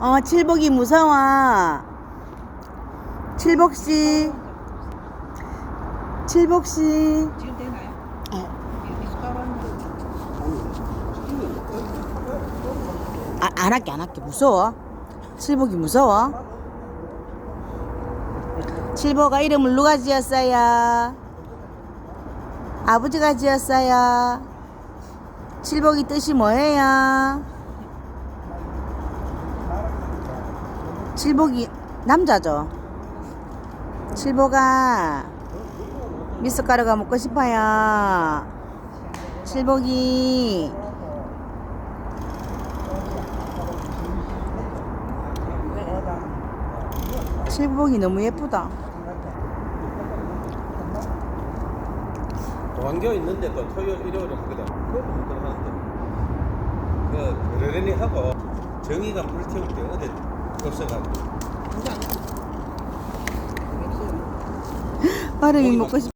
어, 칠복이 무서워. 칠복씨. 칠복씨. 아, 안 할게, 안 할게. 무서워. 칠복이 무서워. 칠복아 이름을 누가 지었어요? 아버지가 지었어요. 칠복이 뜻이 뭐예요? 칠복이 남자죠. 칠복아 미숫가루가 먹고 싶어요. 칠복이 칠복이 너무 예쁘다. 도안겨 있는데 그 토요일 일요일에 하거든. 그것도 못 들어가는데. 그 그러려니 하고 정의가 물 태울 때 어디 없어가지고. 얼음이 고기 먹고 싶.